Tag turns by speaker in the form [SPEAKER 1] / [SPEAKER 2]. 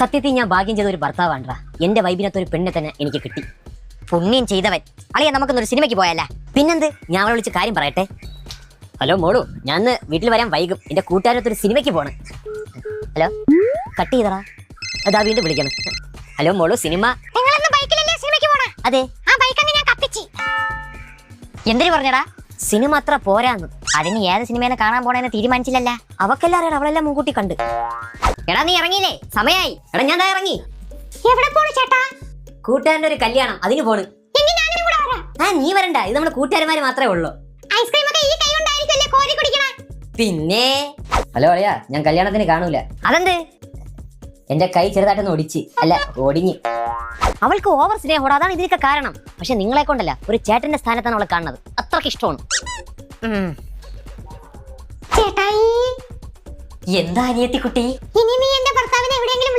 [SPEAKER 1] സത്യത്തിൽ ഞാൻ ഭാഗ്യം ചെയ്ത ഒരു ഭർത്താവാണ്ടാ. എന്റെ വൈബിനകത്ത് ഒരു പെണ്ണെ തന്നെ എനിക്ക് കിട്ടി.
[SPEAKER 2] പുണ്യം ചെയ്തവൻ. അളിയാ നമുക്കൊന്നൊരു സിനിമയ്ക്ക് പോയല്ലേ
[SPEAKER 1] പിന്നെന്ത്? ഞാൻ അവളെ വിളിച്ച് കാര്യം പറയട്ടെ. ഹലോ മോളു. ഞാൻ വീട്ടിൽ വരാൻ വൈകും. എന്റെ കൂട്ടുകാരത്തൊരു സിനിമയ്ക്ക് പോണ്. ഹലോ കട്ട് ചെയ്തടാ. അതാ വീണ്ടും വിളിക്കണം ഹലോ മോളു സിനിമ? അതെ.
[SPEAKER 2] ആ ബൈക്ക് ഞാൻ കത്തിച്ച്. എന്തിനു പറഞ്ഞടാ?
[SPEAKER 1] സിനിമ അത്ര പോരാന്ന്.
[SPEAKER 2] അതിന് ഏത് സിനിമേനെ കാണാൻ പോണേന്ന് തീരുമാനിച്ചില്ലല്ല?
[SPEAKER 1] അവക്കെല്ലാം അറിയണം അവളെല്ലാം മുൻകൂട്ടി കണ്ട്. എടാ നീ ഇറങ്ങിയില്ലേ? സമയായി. എടാ ഞാൻ ഇറങ്ങി.
[SPEAKER 2] എവിടെ പോണു ചേട്ടാ?
[SPEAKER 1] കൂട്ടുകാരന്റെ ഒരു കല്യാണം അതിന് പോണ്. ആ നീ വരണ്ട. ഇത് നമ്മുടെ കൂട്ടുകാരന്മാര് മാത്രമേ ഉള്ളൂ.
[SPEAKER 2] ഐസ്ക്രീം ഒക്കെ ഈ കൈ കൊണ്ടായിരിക്കുമല്ലേ കോരി കുടിക്കണ?
[SPEAKER 1] പിന്നെ? ഹലോ അളിയാ ഞാൻ കല്യാണത്തിന് കാണൂല.
[SPEAKER 2] അതെന്ത്?
[SPEAKER 1] എന്റെ കൈ ചെറുതായിട്ടൊന്ന് ഒടിച്ച്. അല്ല ഒടിഞ്ഞ്. അവൾക്ക് ഓവർ സ്നേഹം അതാണ് ഇതിനൊക്കെ കാരണം. പക്ഷെ നിങ്ങളെ കൊണ്ടല്ല ഒരു ചേട്ടന്റെ സ്ഥാനത്താണ് അവളെ കാണുന്നത്. അത്രയ്ക്ക് ഇഷ്ടമാണ്.
[SPEAKER 2] ഉം.
[SPEAKER 1] അനിയത്തി കുട്ടി
[SPEAKER 2] ഇനി